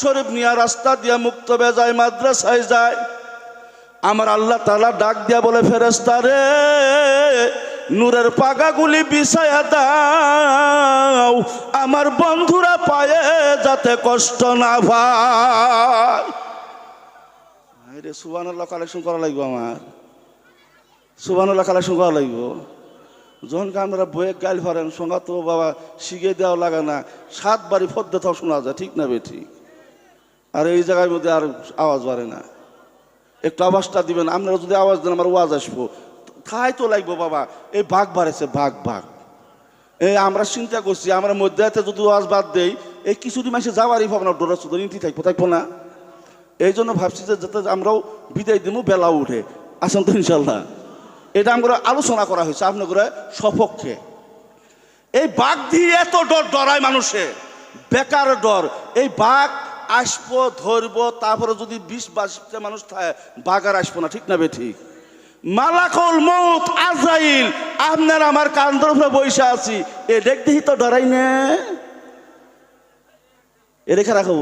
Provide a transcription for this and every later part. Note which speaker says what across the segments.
Speaker 1: শরীফ নিয়ে রাস্তা দিয়া মুক্ত বেজায় মাদ্রাসায় যায়। আমার আল্লাহ তালা ডাক দিয়া বলে ফেরেস্তা রে, নূরের পাগাগুলি বিছায়া দাও। আমার বন্ধুরা পায়ে যাতে কষ্ট না ভাই। রে সুবানুল্লাহ কালেকশন করা লাগবে আমার। সুবানুল্লাহ কালেকশন করা লাগবে। যখন আপনারা বইয়ে গাইল ফারেন সঙ্গা তো বাবা শিখে দেওয়া লাগে না। সাত বাড়ি ফদ্দে তাও শোনা যায়, ঠিক না বে ঠিক? আর এই জায়গার মধ্যে আর আওয়াজ বাড়ে না। একটু আওয়াজটা দিবেন, আপনারা যদি আওয়াজ দেন, আমার ওয়াজ আসব। খাই তো লাগবো, বাবা। এই বাঘ বাড়েছে বাঘ বাঘ এই আমরা চিন্তা করছি, আমরা মধ্যে যদি ওয়াজ বাদ দেই, এই কিছুদিন মাসে যাওয়ারই ভাবনা, ডোরা শুধু নিতে থাকব থাকব না। এই জন্য ভাবছি যে যাতে আমরাও বিদায় দিব বেলা উঠে। আসেন তো ইনশাল্লাহ এটা আমরা আলোচনা করা হয়েছে আপনার সপক্ষে। এই বাঘ দিয়ে এত ডর, ডরায় মানুষে। বেকার ডর। এই বাঘ আসব, ধরবো, তারপরে যদি বিশ বাইশটা মানুষ থাকে বাঘ আর আসব না, ঠিক না বে ঠিক? মালাকল মৌত আজাইল আপনার আমার কান্দর উপরে বসে আছি। এ দেখ দেখি তো ডরাই না। এ রেখে রাখব।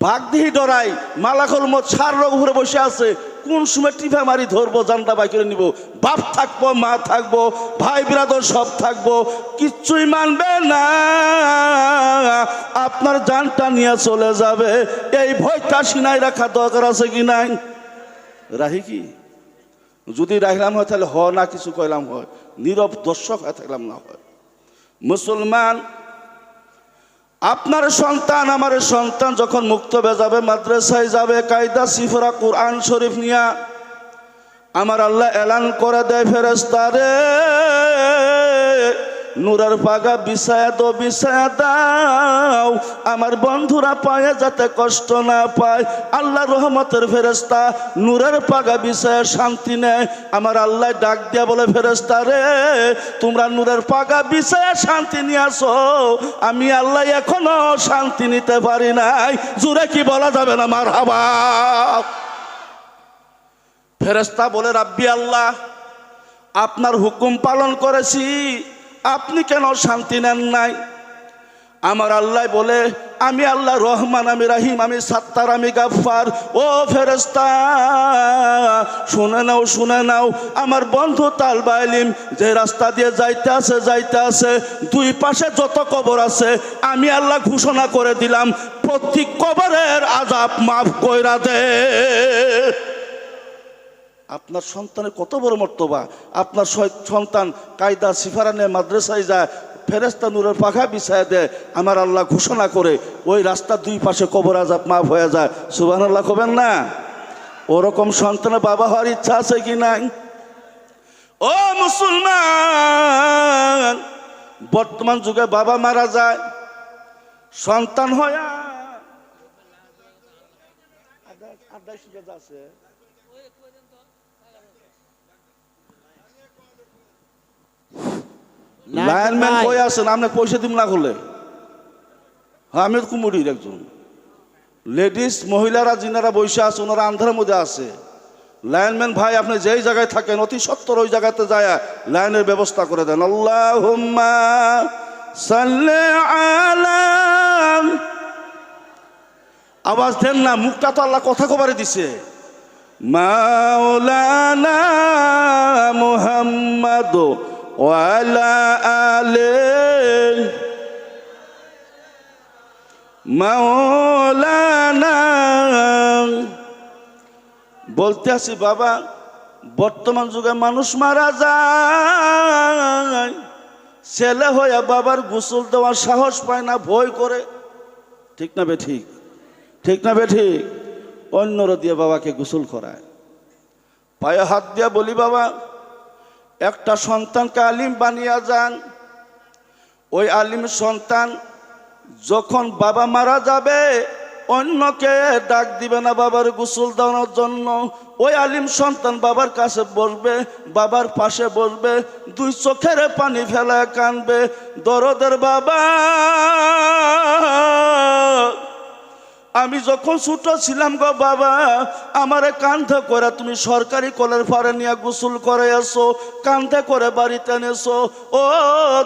Speaker 1: বাঘ দিহি ডরাই, মালাকল মত সার রোগ বসে আছে। কোন সময় টিফা মারি ধরবো জানটা বাই করে নিব? বাপ থাকব, মা থাকব, ভাই বিরাদর সব থাকব। কিচ্ছুই মানবে না। আপনার জানটা নিয়ে চলে যাবে। এই ভয়টা সিনাই রাখা দরকার আছে কি নাই? রাহি কি? যদি রাখলাম হয় তাহলে হ না, কিছু কইলাম হয়। নীরব দর্শক হয়ে থাকলাম না হয়। মুসলমান আপনার সন্তান, আমার সন্তান যখন মুক্ত যাবে, মাদ্রাসায় যাবে, কায়দা, সিফরা, কুরআন শরীফ নিয়া, আমার আল্লাহ এলান করে দেয় ফেরেস্তারে নূরের পাগা বিছায়া দো বিছায়া দাও। আমার বন্ধুরা পায়ে যাতে কষ্ট না পায়। আল্লাহ রহমতের ফেরেস্তা নূরের পাগা বিছায়া শান্তি নেয়। আমার আল্লাহ ডাক দিয়া বলে ফেরেস্তা রে, তোমরা নূরের পাগা বিছায়া শান্তি নিয়ে আসো। আমি আল্লাহ এখনও শান্তি নিতে পারি নাই। জুড়ে কি বলা যাবে না? মার হাবা ফেরেস্তা বলে, রাব্বি আল্লাহ, আপনার হুকুম পালন করেছি। আপনি কেন শান্তি নেন নাই? আমার আল্লাহ বলে, আমি আল্লাহ রহমান, আমি রাহিম, আমি সাত্তার, আমি গাফার ও ফেরেস্তা শুনে নাও শুনে নাও, আমার বন্ধু তাল বাইলিম যে রাস্তা দিয়ে যাইতে আছে যাইতে আছে, দুই পাশে যত কবর আছে, আমি আল্লাহ ঘোষণা করে দিলাম প্রতি কবরের আজাব মাফ কইরা দে। আপনার সন্তানের কত বড় মর্তবা? আপনার সন্তান কায়দা সিফারানে মাদ্রাসায় যায় ফেরেস্তা নূরের পাখা বিছায় দেয়, আমার আল্লাহ ঘোষণা করে, ওই রাস্তার দুই পাশে কবর আজাব মাফ হয়ে যায়। সুবাহ আল্লাহ কবেন না? ওরকম সন্তানের বাবা হওয়ার ইচ্ছা আছে কি নাই? ও মুসলমান, বর্তমান যুগে বাবা মারা যায়, সন্তান হয়। আছে। লাইনম্যান কই আছেন আপনি পয়সা দিব না করলে। হ্যাঁ আমি কুমুরির একজন। লেডিস মহিলারা যিনারা বসে আছে ওনারা আন্ধারের মধ্যে আছে। লাইনম্যান ভাই আপনি যেই জায়গায় থাকেন অতি সত্তর ওই জায়গাতে যায় লাইনের ব্যবস্থা করে দেন। আল্লাহ আওয়াজ দেন না মুখটা তো আল্লাহ কথা কবারে দিছে। মাওলানা মুহাম্মদ ওয়ালা আলে মাওলানা বলতে আছি, বাবা, বর্তমান যুগে মানুষ মারা যায়। ছেলে হয়ে বাবার গোসল দেওয়ার সাহস পায় না, ভয় করে। ঠিক না ঠিক? ঠিক না ঠিক? অন্যরা দিয়ে বাবাকে গোসল করায়। পায়ে হাত দিয়া বলি, বাবা একটা সন্তানকে আলিম বানিয়ে যান। ওই আলিম সন্তান যখন বাবা মারা যাবে, অন্যকে ডাক দিবে না বাবার গোসল দেওয়ার জন্য। ওই আলিম সন্তান বাবার কাছে বসবে, বাবার পাশে বসবে, দুই চোখের পানি ফেলা কানবে, দরদের বাবা আমি যখন ছোট ছিলাম গো বাবা, আমারে কান্ধে করে তুমি সরকারি কলের ফারে নিয়ে গোসল করে এসো কান্ধে করে বাড়িতে এনেছো ও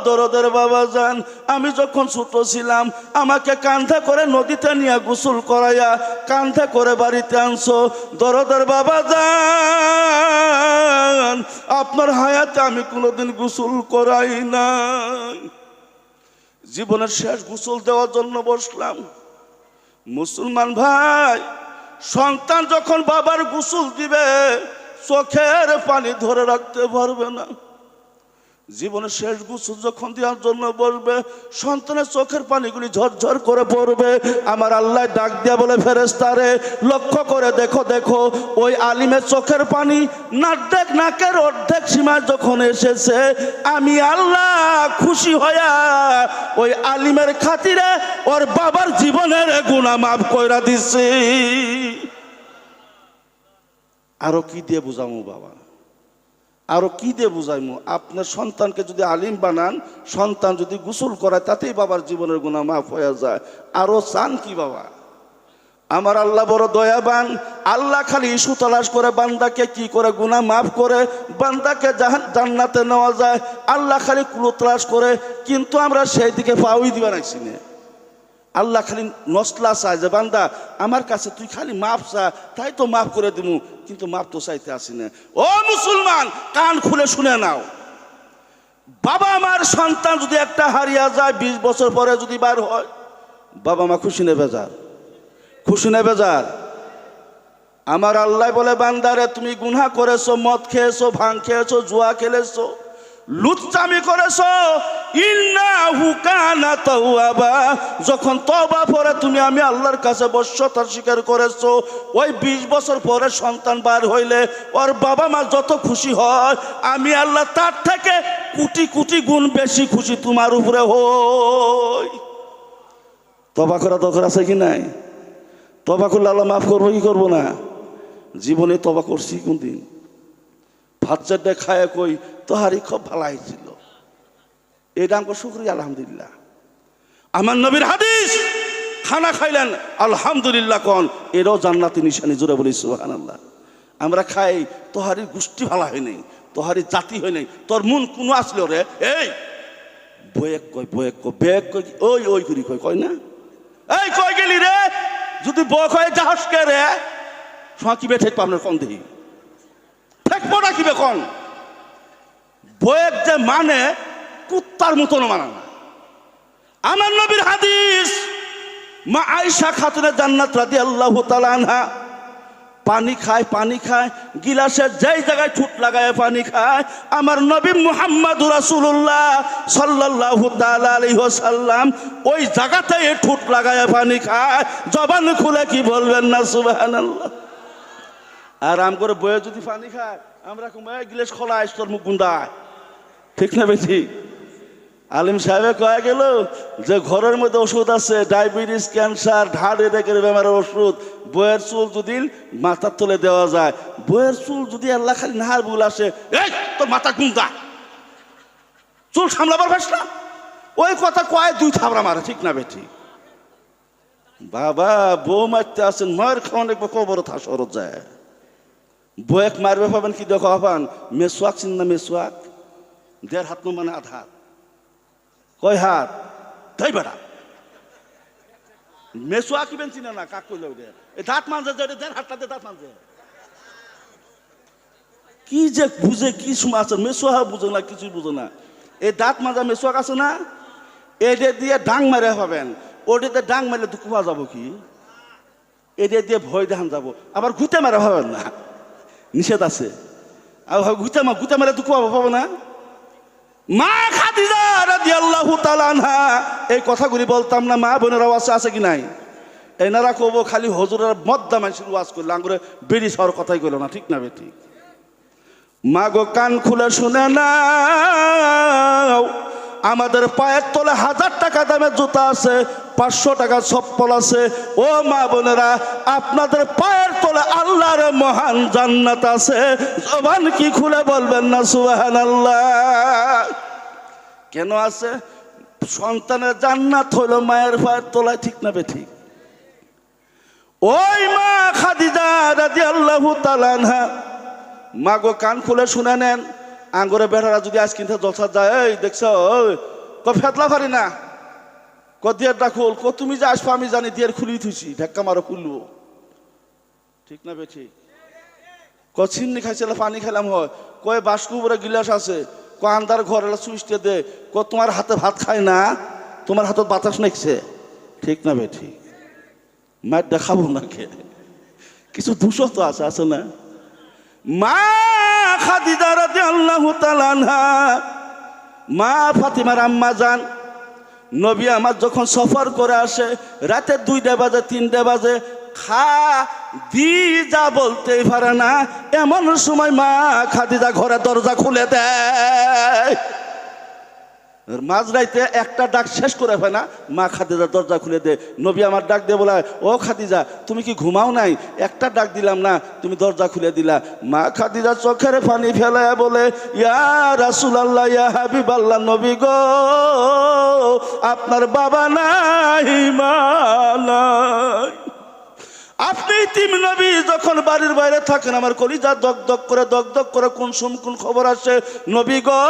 Speaker 1: দরদের বাবা যান আমি যখন ছোট ছিলাম, আমাকে কান্ধে করে নদীতে নিয়ে গোসল করাইয়া কান্ধে করে বাড়িতে আনছো। দরদের বাবা যান আপনার হায়াতে আমি কোনোদিন গোসল করাই নাই। জীবনের শেষ গোসল দেওয়ার জন্য বসলাম। মুসলমান ভাই সন্তান যখন বাবার গোসল দিবে চোখের পানি ধরে রাখতে পারবে না। জীবনের শেষ গোসল যখন দেওয়ার জন্য বসবে সন্তানের চোখের পানিগুলি ঝরঝর করে পড়বে। আমার আল্লাহ ডাক দিয়া বলে ফেরেস্তারে লক্ষ্য করে দেখো দেখো, ওই আলিমের চোখের পানি নাড্ডেক নাকের অর্ধেক সীমায় যখন এসেছে, আমি আল্লাহ খুশি হইয়া ওই আলিমের খাতিরে ওর বাবার জীবনের গুণা মাফ কইরা দিছি। আরও কি দিয়ে বুঝামু বাবা? আরও কি দিয়ে বুঝাইমু? আপনার সন্তানকে যদি আলিম বানান, সন্তান যদি গোসল করায়, তাতেই বাবার জীবনের গুণা মাফ হয়ে যায়। আরও চান কি বাবা? আমার আল্লাহ বড় দয়াবান। আল্লাহ খালি ইস্যু তালাশ করে, বান্দাকে কি করে গুণা মাফ করে, বান্দাকে জান্নাতে নেওয়া যায়। আল্লাহ খালি কুলো তালাশ করে, কিন্তু আমরা সেই দিকে পাওই দিবা রাখছি না। আল্লাহ খালি নসলা চায় যে, বান্দা, আমার কাছে তুই খালি মাফ চা, তাই তো মাফ করে দিমু, কিন্তু মাপ তো চাইতে আসি না। ও মুসলমান, কান খুলে শুনে নাও। বাবা আমার সন্তান যদি একটা হারিয়া যায়, বিশ বছর পরে যদি বার হয়, বাবা মা খুশি নেবে যার খুশি নেবে যার আমার আল্লাহ বলে বান্দারে তুমি গুনা করেছ, মদ খেয়েছো, ভাং খেয়েছো, জুয়া খেলেছো, লুচ্চামি করেছ যখন তওবা পরে তুমি আমি আল্লাহর কাছে বশ্যতার স্বীকার করেছ, ওই ২০ বছর পরে সন্তান বার হইলে ওর বাবা মা যত খুশি হয়, আমি আল্লাহ তার থেকে কোটি কোটি গুণ বেশি খুশি তোমার উপরে হই। তবা করা দরকার আছে কি নাই? তবা করলে আল্লাহ মাফ করব কি করব না? জীবনে তবা করছি কোনদিন? ভাত চারটে খায় কই? তোহারি খুব ভালো হয়েছিল। এটা আমাকে শুক্রিয়া, আলহামদুলিল্লাহ। আমার নবীর হাদিস, খানা খাইলেন, আলহামদুলিল্লাহ কন, এরও জান্নাতি নিশানি জুড়ে বলি সুহান আল্লাহ আমরা খাই তোহারি গোষ্ঠী ভালো হয় নাই তোহারি জাতি হয় নাই, তোর মন কোনো আসলো রে? এই বয়েক কয় বয়েক কয় বেগ কয়? ওই ওই করি কয় কয় না? এই, কয় গেলি রে? যদি বয় কয় জাহাজ কে রে? সাঁকিবে ঠেক পাবনার কন দেহি ঠেকবো না কিবে কন? বয়েক যে মানে কুত্তার মতন মানে না। আমার নবীর হাদিস, মা আয়সা খাতুনের জান্নাত রাদি আল্লাহ আনহা। পানি খায় পানি খায় গিলাসের যেই জায়গায় ঠুট লাগায় পানি খায়, আমার নবী মুহাম্মদ তাআলা আলাইহি ওয়াসাল্লাম ওই জায়গাতে ঠুট লাগায় পানি খায়। জবান খুলে কি বলবেন না, সুবহানাল্লাহ। আর আম করে বয়ে যদি পানি খায়, আমরা গিলাস খোলা তোর মুখ গুন্দায় ঠিক না বেশি আলিম সাহেবে কয়ে গেল যে ঘরের মধ্যে ওষুধ আছে, ডায়াবেটিস, ক্যান্সার ঢাড় রেখে বেমারের ওষুধ, বইয়ের চুল যদি মাথার তলে দেওয়া যায়, বইয়ের চুল যদি আল্লাহ খালি নাহার বুল আসে, এই, তোর মাথা গুন্দা চুল সামলাবার ভাস না? ওই কথা কয় দুই থাবড়া মারে, ঠিক না বেঠি বাবা, বউ মারতে আসেন খাওয়ান একবার কবর থা সরত যায়। বয়েক মারবে পাবেন কি দেখো পান মেসোয়াক না মেসোয়াক। দেড় হাত মানে আধা হাত। কয় হাত? তাই বেটা। মেসোয়া কি বেন চিনে না, কাক কইলে ওটা এই দাঁত মানছে যে দেড় হাতটাতে দাঁত মানছে। কি যে বুঝে, কি সময় আছে? মেসোয়া বুঝে না, কিছুই বুঝে না। এই দাঁত মাজা মেসোয়াক আছে না? এটা দিয়ে ডাং মারে পাবেন ওটাতে ডাং মারলে দুঃখ পাওয়া যাব কি? এটা দিয়ে ভয় দেখান যাব। আবার ঘুতে মারা পাবেন না? নিষেধ আছে। আর ঘুতে মা ঘুতে মারে দুঃখ পাবো পাবো না? মা খাদিজা রাদিয়াল্লাহু তাআলা এই কথাগুলি বলতাম না, মা বোনের আওয়াজ আছে কি নাই? এনারা কব খালি হজুরের মদ্দা মানুষের ওয়াজ করলে, আঙ্গুরে বেরি সর কথাই কইল না, ঠিক না বেটি মা গো কান খুলে শুনে নাও, আমাদের পায়ের তলে হাজার টাকা দামের জুতা আছে পাঁচশো টাকা চপ্পল আছে। ও মা বোনেরা, আপনাদের পায়ের তলে আল্লাহর মহান জান্নাত আছে। জবান কি খুলে বলবেন না সুবাহান আল্লাহ কেন আছে? সন্তানের জান্নাত হইল মায়ের পায়ের তলায়, ঠিক না বে ঠিক ওই মা খাদিজা রাজি আল্লাহ তালানহা মা গো কান খুলে শুনে নেন। আঙ্গুরে বেড়ারা যদি আজ কিনতে জলসা যায় দেখছ ক ফেতলা পারি না? ক দিয়ার ডাকুল ক তুমি যে আসব, আমি জানি, দিয়ার খুলি থুইছি, ঢাক্কা মারো খুলবো ঠিক না বে ঠিক ক চিন্নি খাইছিল, পানি খেলাম হয়। কয় বাসকু উপরে গিলাস আছে। ক আন্দার ঘর এলা সুইচটে দে। ক তোমার হাতে ভাত খায় না, তোমার হাতত বাতাস নেকছে ঠিক না বে ঠিক মার দেখাবো না কে কিছু দুশো তো আছে আছে না? মা খাদিজা রাদিয়াল্লাহু তাআলা মা ফাতিমার আম্মা যান নবী আমার যখন সফর করে আসে, রাতে দুইটা বাজে, তিনটা বাজে, খা দি যা বলতেই পারে না, এমন সময় মা খাদিজা ঘরে দরজা খুলে দেয়। মাঝরাইতে একটা ডাক শেষ করে হয় না, মা খাদিজা দরজা খুলে দে, নবী আমার ডাক দিয়ে বলা, ও খাদিজা, তুমি কি ঘুমাও নাই? একটা ডাক দিলাম, না, তুমি দরজা খুলে দিলা। মা খাদিজা চোখের পানি ফেলায় বলে, ইয়া রাসুল আল্লাহ ইয়া হাবিব আল্লাহ নবী গো, আপনার বাবা নাই, মা নাই। আপনি তিন নবী যখন বাড়ির বাইরে থাকেন আমার কলিজা দক দক করে দক দক করে কোন সুম কোন খবর আসে? নবী গো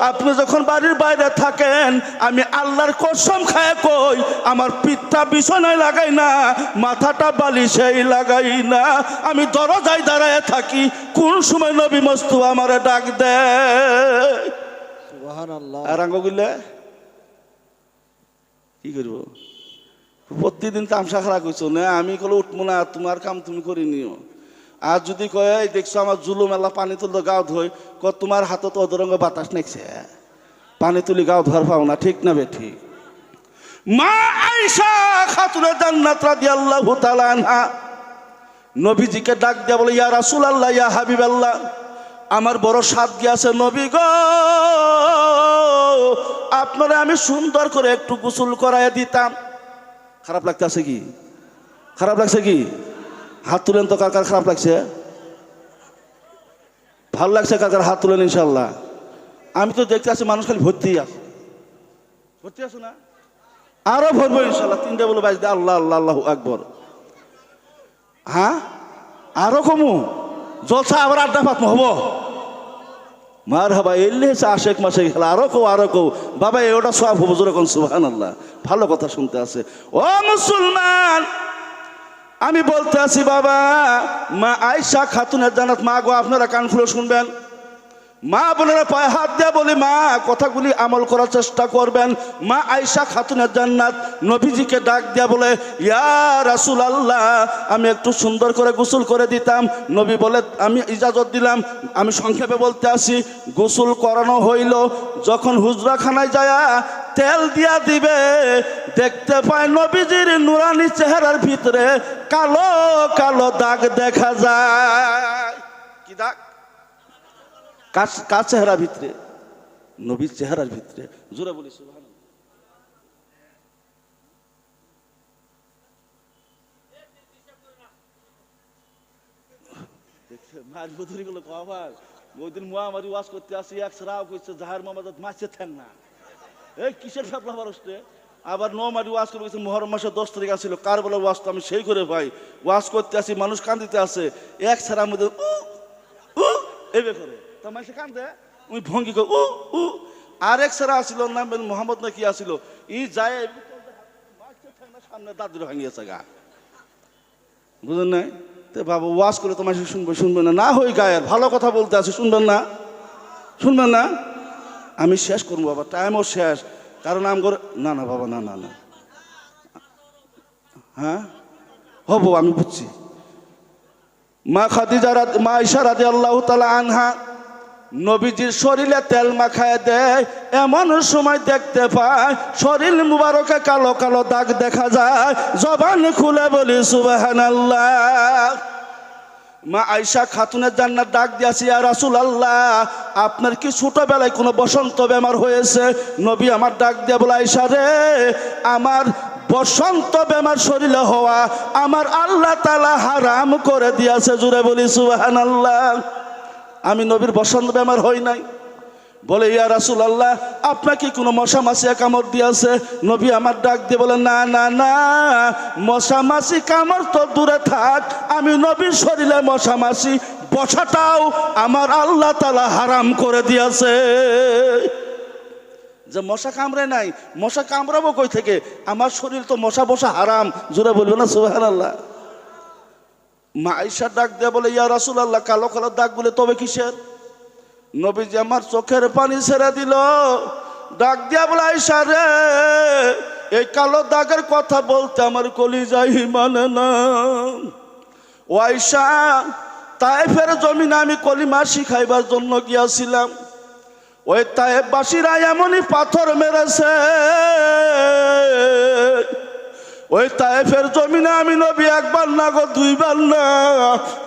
Speaker 1: আপনি যখন বাড়ির বাইরে থাকেন আমি আল্লাহর কসম খায় কই আমার পিঠটা বিছানায় লাগাই না মাথাটা বালিশেই লাগাই না আমি দরজায় দাঁড়ায় থাকি কোন সময় নবী মস্তু আমারে ডাক দেয়? আর আঙ্গুলে কি করব? প্রতিদিন তামসা খারাপ করছ না, আমি কলে উঠবো না, তোমার কাম তুমি করে নিও। আর যদি কয়, "এই দেখছ আমার জুলু মেলা পানি তুলতো গাও ধই। ক তোমার হাতত অদরঙ্গ বাতাস নেকছে। পানি তুলি গাও ধর পাও না, ঠিক না বে ঠিক মা আইসা খাতুনে জান্নাত রাদিয়াল্লাহু তাআলা আনহা নবীজিকে ডাক দিয়া বলে, ইয়া রাসূলুল্লাহ, ইয়া হাবিবাল্লাহ, আমার বড় সাদ গিয়াছে নবী গো? আপনারা আমি সুন্দর করে একটু গোসল করাইয়া দিতাম। খারাপ লাগতেছে কি? খারাপ লাগছে কি? হাত তুলেন তো কার কার খারাপ লাগছে? ভালো লাগছে কার কার হাত তুলেন ইনশাল্লাহ আমি তো দেখতে আছি মানুষ খালি ভর্তি আছে ভর্তি আছে না? আরও ভরবো ইনশাল্লাহ তিনটে বলে বাজ আল্লাহ আল্লাহ আল্লাহ আকবর। হ্যাঁ? আরও কমু। জলসা আবার আড্ডা পাত হব? মার হাবা এলে হচ্ছে আশেক মাসে খেলা আরও কো আরও কো। বাবা ওটা সব হব যেরকম সুহান আল্লাহ ভালো কথা শুনতে আছে। ও মুসলমান, আমি বলতে আছি, বাবা, মা আয়সা খাতুনের জানাত মা গো, আপনারা কান খুলে শুনবেন। মা বোনেরা পায়ে হাত দিয়ে বলি, মা, কথাগুলি আমল করার চেষ্টা করবেন। মা আয়সা খাতুনের জান্নাত, নবীজিকে ডাক দিয়া বলে, ইয়া রাসুল আল্লাহ আমি একটু সুন্দর করে গোসল করে দিতাম। নবী বলে, আমি ইজাজত দিলাম, আমি সংক্ষেপে বলতে আসি, গোসল করানো হইল, যখন হুজরাখানায় যায় তেল দিয়া দিবে, দেখতে পায় নবীজির নুরানি চেহারার ভিতরে কালো কালো দাগ দেখা যায়। কি দাগ? কার কার চেহারা ভিতরে? নবীর চেহারার ভিতরে। জোরে বলি সুবহান মাছ বধুরি গুলো কবার ওই দিন মুয়ামারি ওয়াজ করতে আসি, এক সারাও কইছে, জাহার মামাদাত মাছে থাক না। এই কিসের ফেপলা ফারসতে আবার নমারি ওয়াজ করে গেছে, মহরম মাসের দশ তারিখ আসছিল কার বলে ওয়াজ তো আমি সেই করে ভাই ওয়াজ করতে আসি, মানুষ কান্দিতে আছে এক উ উ এবে করে তা মানুষে কান্দে ওই ভঙ্গি করে উ উ আরেক সারা আসিল নাম মোহাম্মদ না কি আসিল। ই যায় সামনে দাদুর ভাঙিয়েছে গা বুঝলেন নাই? তো বাবা ওয়াজ করে তোমার শুনবে শুনবে না। না হই গায়ের ভালো কথা বলতে আছে শুনবেন না? শুনবেন না? আমি শেষ করব বাবা টাইমও শেষ। কারণ আম করে না না বাবা না না না। হ্যাঁ? হব আমি বুঝছি। মা খাদিজা মা ইশা রাদি আল্লাহ তালা আনহা নবীজির শরীরে তেল মাখায় দেয়, এমন সময় দেখতে পায়, শরীর মুবারকে কালো কালো দাগ দেখা যায়, জবান খুলে বলি সুবাহান মা আয়সা খাতুনের জান্নাত ডাক দিয়েছি আর রাসুল আল্লাহ আপনার কি ছোটবেলায় কোনো বসন্ত বেমার হয়েছে? নবী আমার ডাক দিয়ে বলে আয়সা রে, আমার বসন্ত বেমার শরীরে হওয়া, আমার আল্লাহ তালা হারাম করে দিয়েছে, জুড়ে বলি সুবাহান আল্লাহ আমি নবীর বসন্ত বেমার হই নাই। বলে, ইয়া রাসুল আল্লাহ আপনাকে কোনো মশা মাসি কামড় দিয়েছে? নবী আমার ডাক দিয়ে বলে, না না না মশা মাসি কামড় তো দূরে থাক। আমি নবীর শরীরে মশা মাসি বসাটাও আমার আল্লাহ তালা হারাম করে দিয়েছে। যে মশা কামড়ে নাই, মশা কামড়াবো কই থেকে? আমার শরীর তো মশা বসা হারাম। জোরে বলব না সুবাহ আল্লাহ মা আইসা ডাক দেয়া বলে, ইয়া রাসুল আল্লাহ কালো কালো দাগ বলে তবে কিসের? নবীজি আমার চোখের পানি ছেড়ে দিল। ডাক দিয়া বলে আইসা রে, এই কালো দাগের কথা বলতে আমার কলি যাই মানে না। ও আইসা তাই ফের জমিনে আমি কলিমা শিখাইবার জন্য গিয়াছিলাম। ওই তায়েববাসীরা এমনই পাথর মেরেছে। ওই তায়েফের জমিনে আমি নবী একবার না গো, দুইবার না,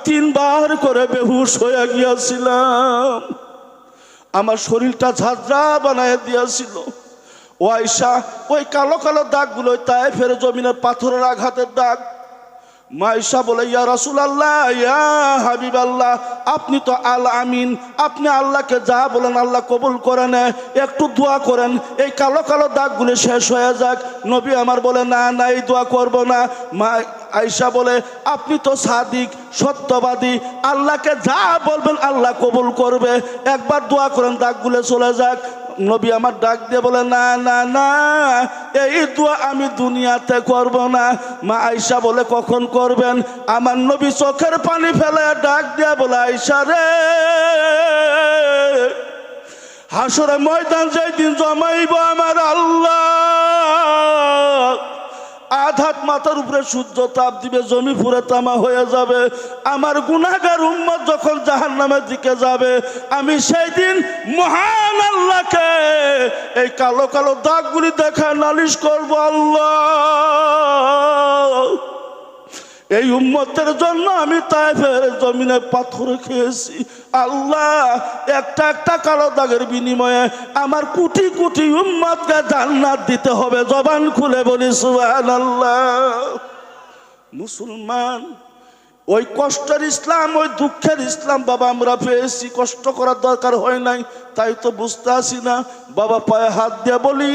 Speaker 1: তিনবার করে বেহুশ হয়ে গিয়াছিলাম। আমার শরীরটা ঝাঁঝরা বানায় দিয়েছিল। ওয়াইশা ওই কালো কালো দাগগুলো তায়েফের জমিনের পাথরের আঘাতের দাগ মাইশা বলে, ইয়া রসুল আল্লাহ ইয়া হাবিব আল্লাহ আপনি তো আল আমিন, আপনি আল্লাহকে যা বলেন আল্লাহ কবুল করে নেয়, একটু দোয়া করেন, এই কালো কালো দাগগুলো শেষ হয়ে যাক। নবী আমার বলে, না না, এই দোয়া করব না। মা আয়সা বলে, আপনি তো সাদিক, সত্যবাদী, আল্লাহকে যা বলবেন আল্লাহ কবুল করবে। একবার দোয়া করেন, দাগগুলো চলে যাক। নবী আমার ডাক দিয়ে বলে, না না না, এই দোয়া আমি দুনিয়াতে করব না। মা আয়সা বলে, কখন করবেন? আমার নবী চোখের পানি ফেলে ডাক দিয়া বলে আয়সা রে হাসরে ময়দান যেদিন জমাইব আমার আল্লাহ। আধাত মাথার উপরে সূর্য তাপ দিবে, জমি ফুরে তামা হয়ে যাবে। আমার গুনাগার উম্মত যখন জাহান নামের দিকে যাবে, আমি সেই দিন মহান আল্লাহকে এই কালো কালো দাগগুলি দেখা নালিশ করব, আল্লাহ। এই উম্মতের জন্য আমি তাইফের জমিনে পাথর খেয়েছি। আল্লাহ, একটা একটা কালো দাগের বিনিময়ে আমার কোটি কোটি উম্মতকে জান্নাত দিতে হবে। জবান খুলে বলি, সুবহানাল্লাহ। মুসলমান, ওই কষ্টের ইসলাম, ওই দুঃখের ইসলাম বাবা আমরা পেয়েছি। কষ্ট করার দরকার হয় নাই, তাই তো বুঝতে আসি না। বাবা পায়ে হাত দিয়ে বলি,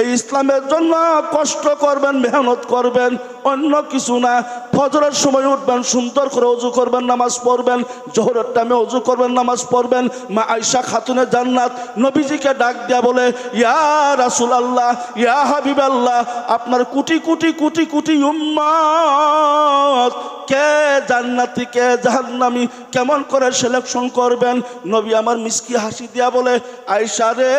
Speaker 1: এই ইসলামের জন্য কষ্ট করবেন, মেহনত করবেন, অন্য কিছু না। ফজরের সময় উঠবেন, সুন্দর করে অজু করবেন, নামাজ পড়বেন, জোহরের টাইমে অজু করবেন, নামাজ পড়বেন। মা আয়সা খাতুনের জান্নাত, নবীজিকে ডাক দেয়া বলে, ইয়া রাসুল আল্লাহ ইয়া হাবিব আল্লাহ আপনার কোটি কোটি কোটি কোটি উম্মাদ কে জান্নাতি, কে জাহান্নামি, কেমন করে সিলেকশন করবেন? নবী আমার মিসকি হাসি দিয়া বলে আয়সা রে,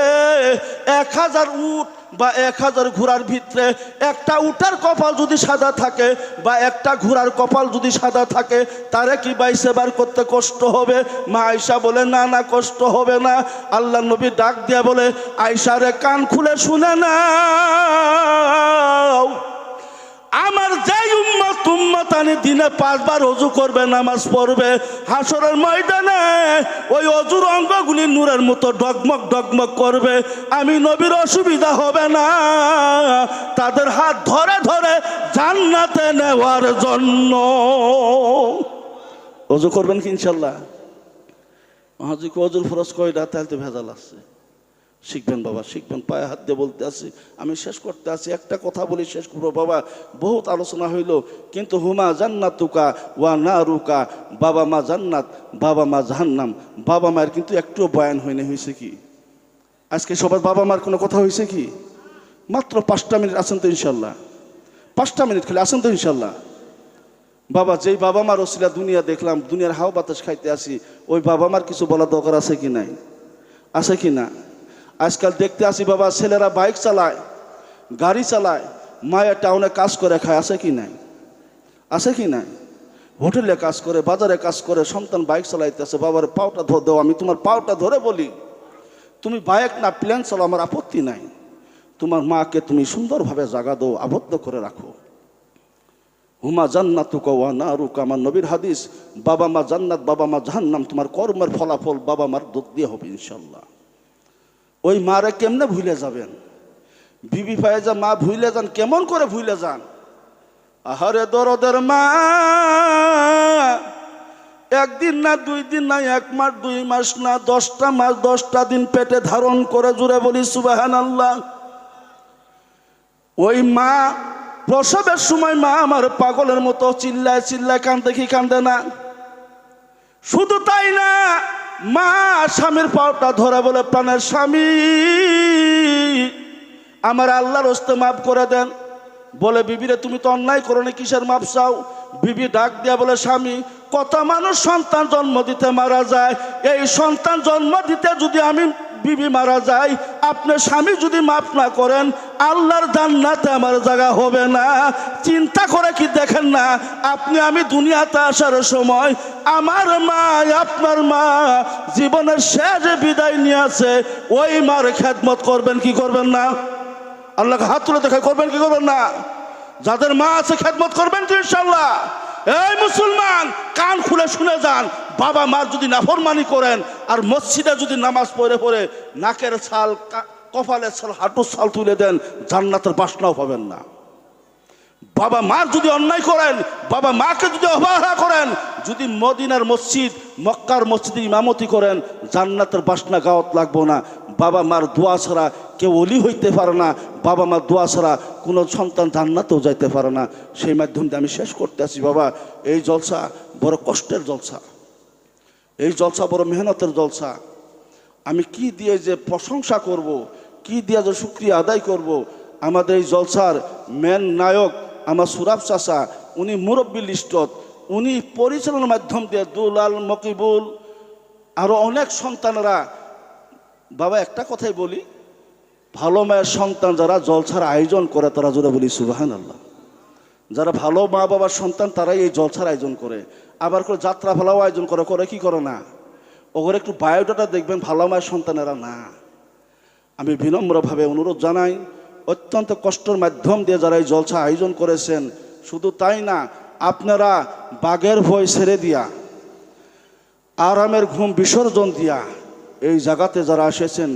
Speaker 1: এক হাজার উট বা এক হাজার ঘোড়ার ভিতরে একটা উটার কপাল যদি সাদা থাকে বা একটা ঘোড়ার কপাল যদি সাদা থাকে, তারা কি বাই সেবার করতে কষ্ট হবে? মা আয়সা বলে, না না, কষ্ট হবে না। আল্লাহ নবী ডাক দিয়া বলে আয়সারে কান খুলে শুনে না আমার যেই উম্মত উম্মত আনি দিনে পাঁচবার অজু করবে, নামাজ পড়বে। হাসরের ময়দানে ওই অজুর অঙ্গগুলি নূরের মতো ডগমগ ডগমগ করবে। আমি নবীর অসুবিধা হবে না। তাদের হাত ধরে ধরে জান্নাতে নেওয়ার জন্য। অজু করবেন কি ইনশাল্লাহ? মহাজিকে অজুর ফরজ কয়টা? তাহলে তো ভেজাল আছে। শিখবেন বাবা, শিখবেন, পায়ে হাত দিয়ে বলতে আসি। আমি শেষ করতে আছি একটা কথা বলি শেষ করব। বাবা, বহুত আলোচনা হইল, কিন্তু হুমা জান্নাতুকা ওয়া না রুকা বাবা মা জান্নাত, বাবা মা জাহান্নাম। বাবা মায়ের কিন্তু একটুও বয়ান হয়নি হয়েছে কি? আজকে সবার বাবা মার কোনো কথা হয়েছে কি? মাত্র পাঁচটা মিনিট আছেন তো ইনশাল্লাহ। পাঁচটা মিনিট খালি আছেন তো ইনশাল্লাহ। বাবা, যেই বাবা মার ওসিলা দুনিয়া দেখলাম, দুনিয়ার হাও বাতাস খাইতে আসি, ওই বাবা মার কিছু বলা দরকার আছে কি নাই? আছে কি না? আজকাল দেখতে আসি, বাবা, ছেলেরা বাইক চালায়, গাড়ি চালায় মায়ের টাউনে কাজ করে খায়, আছে কি নাই? আছে কি নাই? হোটেলে কাজ করে, বাজারে কাজ করে, সন্তান বাইক চালাইতেছে, বাবার পাওটা ধর দেও, আমি তোমার পাওটা ধরে বলি, তুমি বাইক না, প্লেন চালো আমার আপত্তি নাই। তোমার মাকে তুমি সুন্দরভাবে জাগা দাও, আবদ্ধ করে রাখো। হুমা জান্নাতুকা ওয়া নারুকা, আমার নবীর হাদিস, বাবা মা জান্নাত, বাবা মা জাহান্নাম, তোমার কর্মের ফলাফল বাবা মার দুধ দিয়ে হবে ইনশাল্লাহ ওই মারে কেমনে ভুলে যাবেন? বিবি ফায়েজা মা ভুলে যান, কেমন করে ভুলে যান? আহারে দরদের মা, একদিন না দুই দিন না এক মাস, দুই মাস না দশটা মাস, দশটা দিন পেটে ধারণ করে জুড়ে বলি সুবাহান আল্লাহ ওই মা, প্রসবের সময় মা আমার পাগলের মতো চিল্লায় চিল্লায় কান্দে, কি কান্দে না? শুধু তাই না মা স্বামীর পাওটা ধরে বলে, প্রাণের স্বামী, আমার আল্লাহর হস্তে মাফ করে দেন। বলে, বিবিরে, তুমি তো অন্যায় করো না কিসের মাপ চাও? বিবি ডাক দিয়া বলে, স্বামী, কত মানুষ সন্তান জন্ম দিতে মারা যায়। এই সন্তান জন্ম দিতে যদি আমি বিবি মারা যায় আপনার স্বামী যদি মাফ না করেন, আল্লাহর জান্নাতে আমার জায়গা হবে না। চিন্তা করে কি দেখেন না, আপনি আমি দুনিয়াতে আসার সময় আমার মা, আপনার মা জীবনের শেষ বিদায় নিয়ে আছে, ওই মার খেদমত করবেন কি করবেন না? আল্লাহকে হাত তুলে দেখা করবেন কি করবেন না? যাদের মা আছে, খেদমত করবেন তো ইনশাল্লাহ এই মুসলমান, কান খুলে শুনে যান বাবা মার যদি নাফরমানি করেন আর মসজিদে যদি নামাজ পড়ে পড়ে নাকের ছাল কপালের ছাল, হাঁটুর ছাল তুলে দেন, জান্নাতের বাসনাও পাবেন না। বাবা মার যদি অন্যায় করেন, বাবা মাকে যদি অবহেলা করেন, যদি মদিনার মসজিদ, মক্কার মসজিদে ইমামতি করেন, জান্নাতের বাসনা গাওয়াত লাগবো না। বাবা মার দোয়া ছাড়া কেউ অলি হইতে পারে না। বাবা মার দোয়া ছাড়া কোনো সন্তান জান্নাতেও যাইতে পারে না। সেই মাধ্যম আমি শেষ করতে আছি বাবা, এই জলসা বড় কষ্টের জলসা। এই জলসা বড় মেহনতের জলসা। আমি কি দিয়ে যে প্রশংসা করব, কি দিয়ে যে শুক্রিয়া আদায় করব, আমাদের এই জলসার মেন নায়ক আমার সুরাব চাষা উনি মুরব্বী লিস্টত, উনি পরিচালনার মাধ্যম দিয়ে দুলাল মকিবুল আরও অনেক সন্তানরা। বাবা, একটা কথাই বলি, ভালো মায়ের সন্তান যারা জলসার আয়োজন করে, তারা জোরে বলি সুবাহান আল্লাহ যারা ভালো মা বাবার সন্তান, তারাই এই জলসার আয়োজন করে। আবার করে যাত্রা ভালো আয়োজন করে করে কি করে না? ওগুলো একটু বায়োডাটা দেখবেন, ভালো মায়ের সন্তানেরা না। আমি বিনম্রভাবে অনুরোধ জানাই, অত্যন্ত কষ্টের মাধ্যম দিয়ে যারা এই জলসা আয়োজন করেছেন, শুধু তাই না, আপনারা বাঘের ভয় ছেড়ে দিয়া, আরামের ঘুম বিসর্জন দিয়া এই জায়গাতে যারা এসেছেন,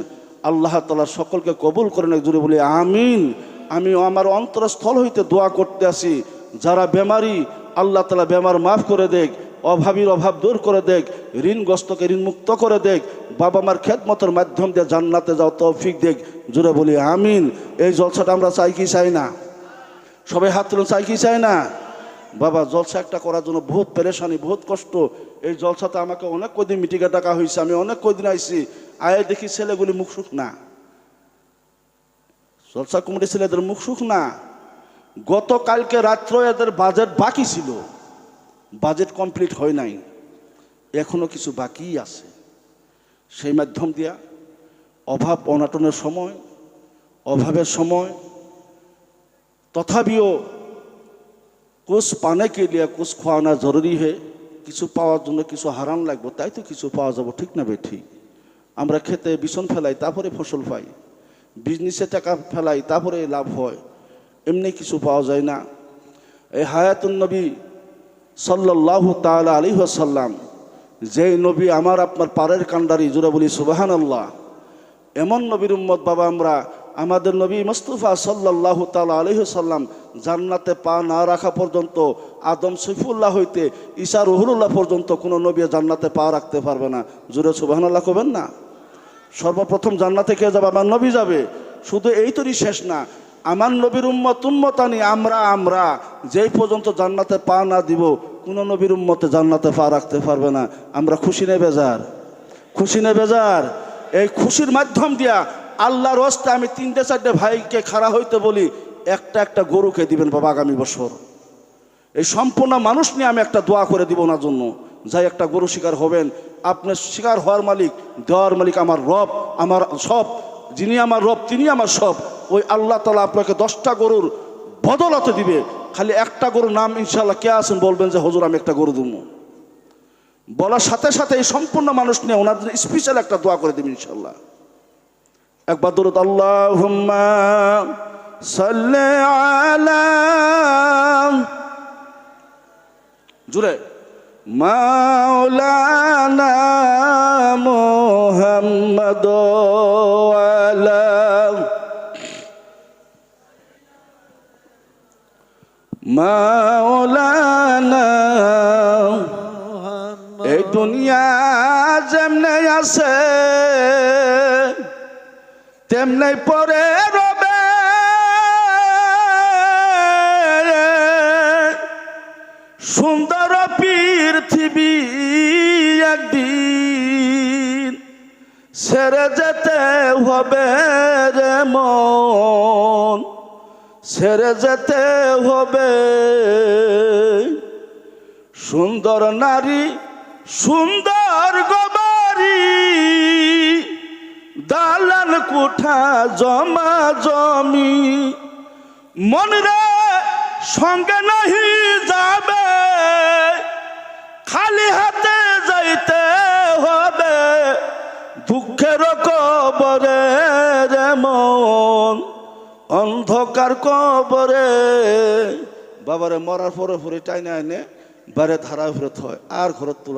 Speaker 1: আল্লাহ তালা সকলকে কবুল করেন জুড়ে বলি, আমিন। আমি আমার অন্তরস্থল হইতে দোয়া করতে আসি। যারা বেমারি, আল্লাহ তালা বেমার মাফ করে দেখ অভাবীর অভাব দূর করে দেখ ঋণগ্রস্তকে ঋণ মুক্ত করে দেখ বাবা মার খেদমতের মাধ্যম দিয়ে জান্নাতে যাও তৌফিক দেখ জুড়ে বলি, আমিন। এই জলসাটা আমরা চাই কি, চাই না? সবাই হাত তুলে চাই কি, চাই না? বাবা, জলসা একটা করার জন্য বহুত পেরেশানি, বহুত কষ্ট। এই জলসাতে আমাকে অনেক কদিন মিটিংয়ে ডাকা হয়েছে আমি অনেক কদিন আইছি। আয়ে দেখি ছেলেগুলি মুখ সুখ না। জলসা কমিটি ছেলেদের মুখ সুখ না। গতকালকে রাত্র এদের বাজেট বাকি ছিল। বাজেট কমপ্লিট হয় নাই। এখনও কিছু বাকি আছে। সেই মাধ্যম দিয়া অভাব অনাটনের সময়, অভাবের সময়, তথাপিও কুছ পানে কে লিয়া কুছ খাওয়ানা জরুরি হে, কিছু পাওয়ার জন্য কিছু হারান লাগবে, তাই তো কিছু পাওয়া যাব, ঠিক না বে ঠিক? আমরা খেতে বিছন ফেলাই, তারপরে ফসল পাই। বিজনেসে টাকা ফেলাই, তারপরে লাভ হয়। এমনি কিছু পাওয়া যায় না। এই হায়াতুন নবী সাল্লাহ তালা আলী সাল্লাম যেই নবী আমার আপনার পাড়ের কান্ডারি জুড়ে বলি সুবাহান আল্লাহ এমন নবীর উম্মত বাবা আমরা, আমাদের নবী মুস্তফা সাল্লাহ তালা আলহিসাল্লাম জান্নাতে পা না রাখা পর্যন্ত, আদম সৈফুল্লাহ হইতে ঈশা রহুল্লাহ পর্যন্ত কোনো নবী জান্নাতে পা রাখতে পারবে না। জুড়ে সুবাহান্লাহ কবেন না? সর্বপ্রথম জান্নাতে কে যাবে? আমার নবী যাবে। শুধু এই তরি শেষ না। আমার নবীর উম্মত, উম্মতানি আমরা আমরা। যেই পর্যন্ত জান্নাতে পা না দিব, কোনো নবীর উম্মতে জান্নাতে পা রাখতে পারবে না। আমরা খুশি নেই বেজার। খুশি নেই বেজার। এই খুশির মাধ্যম দিয়া আল্লাহর হস্তে আমি তিনটে, চারটে ভাইকে খাড়া হইতে বলি, একটা একটা গরুকে দিবেন বাবা আগামী বছর। এই সম্পূর্ণ মানুষ নিয়ে আমি একটা দোয়া করে দিব ওনার জন্য। যাই একটা গরু শিকার হবেন আপনার শিকার হওয়ার মালিক, দেওয়ার মালিক আমার রব, আমার সব, যিনি আমার রব, তিনি আমার সব। ওই আল্লাহ তালা আপনাকে দশটা গরুর বদলাতে দিবে। খালি একটা গরুর নাম ইনশাল্লাহ কে আছেন বলবেন যে, হজুর, আমি একটা গরু দেবো বলার সাথে সাথে এই সম্পূর্ণ মানুষ নিয়ে ওনার জন্য স্পেশাল একটা দোয়া করে দেবেন ইনশাল্লাহ একবার দরুদ আল্লাহ জুড়ে মাওলানা মোহাম্মদ মাওলানা দুনিয়া যেমনে আছে তেমনি পরে সুন্দর পৃথিবী একদিন ছেড়ে যেতে হবে রে মন। ছেড়ে যেতে হবে। সুন্দর নারী, সুন্দর গবারি, দালান কুঠা জমা জমি। মনরে সঙ্গে নাহি যাবে খালি হাতে যাইতে হবে, দুঃখের কবরে মন, অন্ধকার কবরে। বাবারে মরার পরে পরে টাইনে এনে বারে ধারা ফেরত হয়, আর ঘরত তুলনা